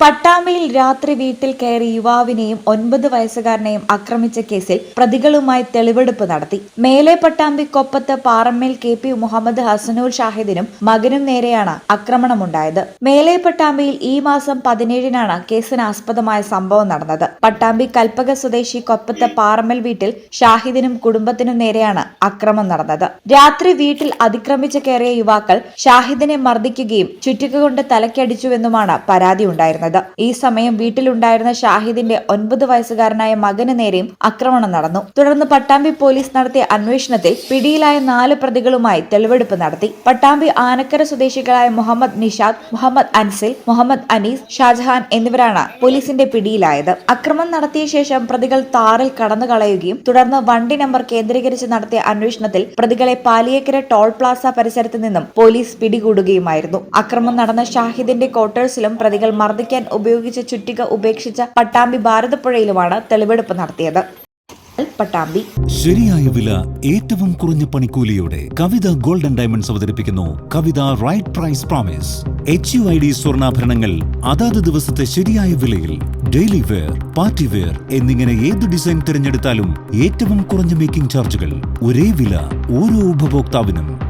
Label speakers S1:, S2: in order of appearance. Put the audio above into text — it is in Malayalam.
S1: പട്ടാമ്പിയിൽ രാത്രി വീട്ടിൽ കയറി യുവാവിനെയും ഒൻപത് വയസ്സുകാരനെയും ആക്രമിച്ച കേസിൽ പ്രതികളുമായി തെളിവെടുപ്പ് നടത്തി. മേലെ പട്ടാമ്പി കൊപ്പത്ത് പാറമ്മേൽ കെ പി മുഹമ്മദ് ഹസനുൽ ഷാഹിദിനും മകനും നേരെയാണ് ആക്രമണമുണ്ടായത്. മേലെ പട്ടാമ്പിയിൽ ഈ മാസം പതിനേഴിനാണ് കേസിന് ആസ്പദമായ സംഭവം നടന്നത്. പട്ടാമ്പി കൽപ്പക സ്വദേശി കൊപ്പത്ത് പാറമ്മൽ വീട്ടിൽ ഷാഹിദിനും കുടുംബത്തിനും നേരെയാണ് അക്രമം നടന്നത്. രാത്രി വീട്ടിൽ അതിക്രമിച്ച് കയറിയ യുവാക്കൾ ഷാഹിദിനെ മർദ്ദിക്കുകയും ചുറ്റിക കൊണ്ട് തലക്കടിച്ചുവെന്നുമാണ് പരാതി ഉണ്ടായിരുന്നത്. ഈ സമയം വീട്ടിലുണ്ടായിരുന്ന ഷാഹിദിന്റെ ഒൻപത് വയസ്സുകാരനായ മകന് നേരെയും ആക്രമണം നടന്നു. തുടർന്ന് പട്ടാമ്പി പോലീസ് നടത്തിയ അന്വേഷണത്തിൽ പിടിയിലായ നാല് പ്രതികളുമായി തെളിവെടുപ്പ് നടത്തി. പട്ടാമ്പി ആനക്കര സ്വദേശികളായ മുഹമ്മദ് നിഷാദ് മുഹമ്മദ് അൻസിൽ മുഹമ്മദ് അനീസ് ഷാജഹാൻ എന്നിവരാണ് പോലീസിന്റെ പിടിയിലായത്. അക്രമം നടത്തിയ ശേഷം പ്രതികൾ താറിൽ കടന്നു കളയുകയും തുടർന്ന് വണ്ടി നമ്പർ കേന്ദ്രീകരിച്ച് നടത്തിയ അന്വേഷണത്തിൽ പ്രതികളെ പാലിയേക്കര ടോൾ പ്ലാസ പരിസരത്ത് നിന്നും പോലീസ് പിടികൂടുകയുമായിരുന്നു. അക്രമം നടന്ന ഷാഹിദിന്റെ ക്വാർട്ടേഴ്സിലും പ്രതികൾ മർദ്ദിക്കാൻ ഉപയോഗിച്ച ചുറ്റിക ഉപേക്ഷിച്ച പട്ടാമ്പി ഭാരതപ്പുഴയിലുമാണ് തെളിവെടുപ്പ് നടത്തിയത്. പട്ടാമ്പി.
S2: ശരിയായ വില ഏറ്റവും കുറഞ്ഞ പണിക്കൂലിയോടെ കവിത ഗോൾഡൻ ഡയമണ്ട്സ് അവതരിപ്പിക്കുന്നു. Kavitha right price promise. H U I D സ്വർണാഭരണങ്ങൾ അതാത് ദിവസത്തെ ശരിയായ വിലയിൽ ഡെയിലി വെയർ പാർട്ടി വെയർ എന്നിങ്ങനെ ഏത് ഡിസൈൻ തിരഞ്ഞെടുത്താലും ഏറ്റവും കുറഞ്ഞ മേക്കിംഗ് ചാർജുകൾ ഒരേ വില ഓരോ ഉപഭോക്താവിനും.